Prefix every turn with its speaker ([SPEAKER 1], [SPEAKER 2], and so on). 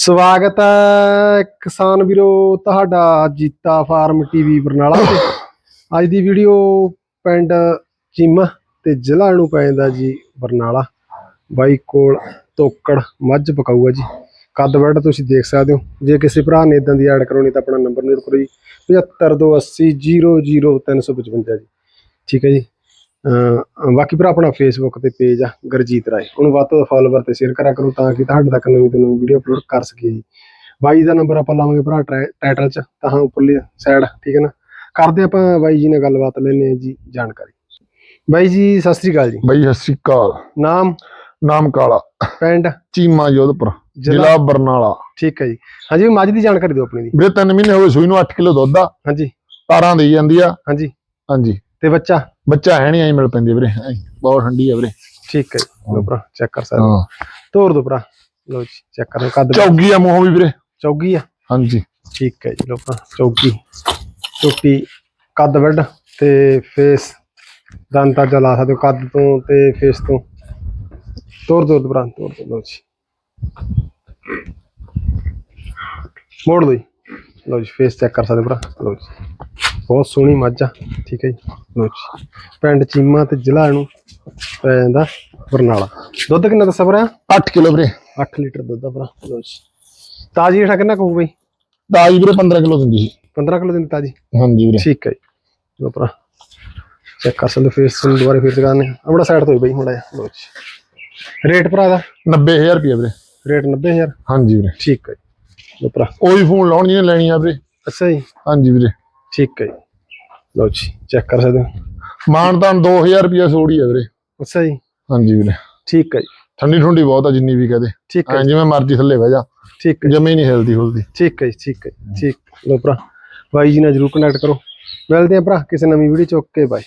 [SPEAKER 1] ਸਵਾਗਤ ਹੈ ਕਿਸਾਨ ਵੀਰੋ, ਤੁਹਾਡਾ ਜੀਤਾ ਫਾਰਮ ਟੀਵੀ ਬਰਨਾਲਾ ਤੇ। ਅੱਜ ਦੀ ਵੀਡੀਓ ਪਿੰਡ ਚੀਮਾ ਤੇ ਜ਼ਿਲ੍ਹਾ ਨੂੰ ਪੈ ਜਾਂਦਾ ਜੀ ਬਰਨਾਲਾ। ਬਾਈ ਕੋਲ ਤੋਕੜ ਮੱਝ ਪਕਾਊਗਾ ਜੀ। ਕੱਦ ਵੱਡ ਤੁਸੀਂ ਦੇਖ ਸਕਦੇ ਹੋ। ਜੇ ਕਿਸੇ ਭਰਾ ਨੇ ਇਦਾਂ ਦੀ ਐਡ ਕਰਾਉਣੀ ਤਾਂ ਆਪਣਾ ਨੰਬਰ ਨੋਟ ਕਰੋ ਜੀ। 7528000355 ਜੀ। ਠੀਕ ਹੈ ਜੀ। ਬਾਕੀ ਭਰਾ ਆਪਣਾ ਫੇਸਬੁੱਕ ਤੇ ਪੇਜ ਆ ਗੁਰਜੀਤ ਰਾਏ। ਉਹਨੂੰ ਵੱਧ ਤੋਂ ਫਾਲੋਵਰ ਤੇ ਸ਼ੇਅਰ ਕਰਿਆ ਕਰੋ ਤਾਂ ਕਿ ਤੁਹਾਡੇ ਤੱਕ ਨਵੀਂ ਤੋਂ ਨਵੀਂ ਵੀਡੀਓ ਅਪਲੋਡ ਕਰ ਸਕੀਏ ਜੀ। ਬਾਈ ਦਾ ਨੰਬਰ ਆਪਾਂ ਲਾਵਾਂਗੇ ਭਰਾ ਟਾਈ- ਟਾਈਟਲ 'ਚ ਤਾਂ ਉੱਪਰਲੀ ਸਾਈਡ ਠੀਕ ਹੈ ਨਾ? ਕਰਦੇ ਆਪਾਂ ਬਾਈ ਜੀ ਨਾਲ ਗੱਲਬਾਤ ਲੈਣੇ ਜੀ ਜਾਣਕਾਰੀ। ਬਾਈ ਜੀ ਸਤਿ ਸ੍ਰੀ ਅਕਾਲ ਜੀ।
[SPEAKER 2] ਬਈ ਸਤਿ ਸ਼੍ਰੀ ਅਕਾਲ।
[SPEAKER 1] ਨਾਮ?
[SPEAKER 2] ਨਾਮ ਕਾਲਾ।
[SPEAKER 1] ਪਿੰਡ?
[SPEAKER 2] ਚੀਮਾ ਜੋਧਪੁਰ
[SPEAKER 1] ਜ਼ਿਲ੍ਹਾ?
[SPEAKER 2] ਬਰਨਾਲਾ।
[SPEAKER 1] ਠੀਕ ਹੈ ਜੀ। ਹਾਂਜੀ ਮੱਝ ਦੀ ਜਾਣਕਾਰੀ ਦਿਓ ਆਪਣੀ ਦੀ।
[SPEAKER 2] ਵੀਰੇ 3 ਮਹੀਨੇ ਹੋ ਗਏ ਸੂਈ ਨੂੰ 8 ਕਿਲੋ ਦੁੱਧ ਆ।
[SPEAKER 1] ਹਾਂਜੀ।
[SPEAKER 2] ਤਾਰਾਂ ਦੇਈ ਜਾਂਦੀ ਆ।
[SPEAKER 1] ਹਾਂਜੀ।
[SPEAKER 2] ਹਾਂਜੀ।
[SPEAKER 1] ਤੇ ਬੱਚਾ?
[SPEAKER 2] ਬੱਚਾ ਹੈ ਨਹੀਂ ਐਂ ਮਿਲ ਪੈਂਦੀ ਵੀਰੇ ਐਂ ਬਹੁਤ ਠੰਡੀ ਆ ਵੀਰੇ।
[SPEAKER 1] ਠੀਕ ਹੈ ਜੀ ਲਓ ਭਰਾ ਚੈੱਕ ਕਰ ਸਕਦੇ ਹੋ।
[SPEAKER 2] ਹਾਂ।
[SPEAKER 1] ਤੋਰ ਦੋ ਭਰਾ। ਲਓ ਜੀ ਚੈੱਕ ਕਰੋ ਕੱਦ
[SPEAKER 2] ਚੌਗੀ ਆ ਮੂੰਹੋਂ ਵੀ ਵੀਰੇ।
[SPEAKER 1] ਚੌਗੀ ਆ?
[SPEAKER 2] ਹਾਂਜੀ।
[SPEAKER 1] ਠੀਕ ਹੈ ਜੀ ਲੋ ਭਰਾ ਚੌਕੀ ਚੌਕੀ ਕੱਦ ਵੱਡ ਤੇ ਫੇਸ ਦਾ ਅੰਦਾਜ਼ਾ ਲਾ ਸਕਦੇ ਹੋ ਕੱਦ ਤੋਂ ਤੇ ਫੇਸ ਤੋਂ। ਤੋਰ ਦੋ ਭਰਾ ਤੋਰ ਦੋ ਲਓ ਜੀ। ਮੋੜ ਦੋ ਲਓ ਜੀ ਫੇਸ ਚੈੱਕ ਕਰ ਸਕਦੇ ਭਰਾ ਲਓ ਜੀ। ਬਹੁਤ ਸੋਹਣੀ ਮੱਝ ਆ। ਠੀਕ ਹੈ ਜੀ। ਪਿੰਡ ਚੀਮਾ ਤੇ ਜ਼ਿਲ੍ਹਾ ਇਹਨੂੰ ਪੈ ਜਾਂਦਾ ਬਰਨਾਲਾ। ਦੁੱਧ ਕਿੰਨਾ ਦੱਸਿਆ ਭਰਾ?
[SPEAKER 2] 8 ਕਿਲੋ ਵੀਰੇ।
[SPEAKER 1] 8 ਲੀਟਰ ਦੁੱਧ ਆ ਭਰਾ। ਲਓ ਜੀ। ਤਾਜੀ ਹੇਠਾਂ ਕਿੰਨਾ ਕਹੂ ਬਈ?
[SPEAKER 2] ਦਾਜ ਵੀਰੇ 15 ਕਿਲੋ ਦਿੰਦੀ ਸੀ।
[SPEAKER 1] 15 ਕਿਲੋ ਦਿਨ ਤਾਜੀ?
[SPEAKER 2] ਹਾਂਜੀ ਵੀਰੇ।
[SPEAKER 1] ਠੀਕ ਹੈ ਜੀ। ਲੋ ਭਰਾ। ਚੈੱਕ ਕਰ ਸਕਦੇ ਫੇਸ ਨੂੰ ਦੁਬਾਰਾ ਫੇਰ ਦਿਖਾਣੇ ਆਪਣਾ ਸਾਈਡ ਤੋਂ ਬਈ ਮੜਾ ਲੋ ਜੀ। ਰੇਟ ਭਰਾ ਦਾ
[SPEAKER 2] 90000 ਰੁਪਏ ਵੀਰੇ।
[SPEAKER 1] ਰੇਟ 90000
[SPEAKER 2] ਹਾਂਜੀ ਵੀਰੇ।
[SPEAKER 1] ਠੀਕ ਹੈ ਜੀ। ਲੋ ਭਰਾ।
[SPEAKER 2] ਉਹੀ ਫੋਨ ਲਾਉਣ ਜਿਹਨੇ ਲੈਣੀ ਆ ਵੀਰੇ।
[SPEAKER 1] ਅੱਛਾ ਜੀ।
[SPEAKER 2] ਹਾਂਜੀ ਵੀਰੇ।
[SPEAKER 1] ਠੀਕ ਹੈ ਜੀ। ਲੋ ਜੀ ਚੈੱਕ ਕਰ ਸਕਦੇ ਹੋ।
[SPEAKER 2] ਮਾਨਤਾਨ 2000 ਰੁਪਏ ਸੋੜੀ ਆ ਵੀਰੇ।
[SPEAKER 1] ਅੱਛਾ ਜੀ।
[SPEAKER 2] ਹਾਂਜੀ ਵੀਰੇ।
[SPEAKER 1] ਠੀਕ ਹੈ ਜੀ।
[SPEAKER 2] ਠੰਡੀ ਠੁੰਡੀ ਬਹੁਤ ਆ ਜਿੰਨੀ ਵੀ ਕਹਦੇ।
[SPEAKER 1] ਠੀਕ ਹੈ
[SPEAKER 2] ਜਿਵੇਂ ਮਰਜ਼ੀ ਥੱਲੇ ਬਹਿ ਜਾ।
[SPEAKER 1] ਠੀਕ ਹੈ
[SPEAKER 2] ਜਮੇ ਨਹੀਂ ਹਿਲਦੀ ਹੁਲਦੀ।
[SPEAKER 1] ਠੀਕ ਹੈ ਜੀ, ਠੀਕ ਹੈ ਠੀਕ। ਲੋ ਭਰਾ ਬਾਈ ਜੀ ਨਾਲ ਜਰੂਰ ਕਨੈਕਟ ਕਰੋ। ਮਿਲਦੇ ਆ ਭਰਾ ਕਿਸੇ ਨਵੀਂ ਵੀਡੀਓ ਚ। Okay bye.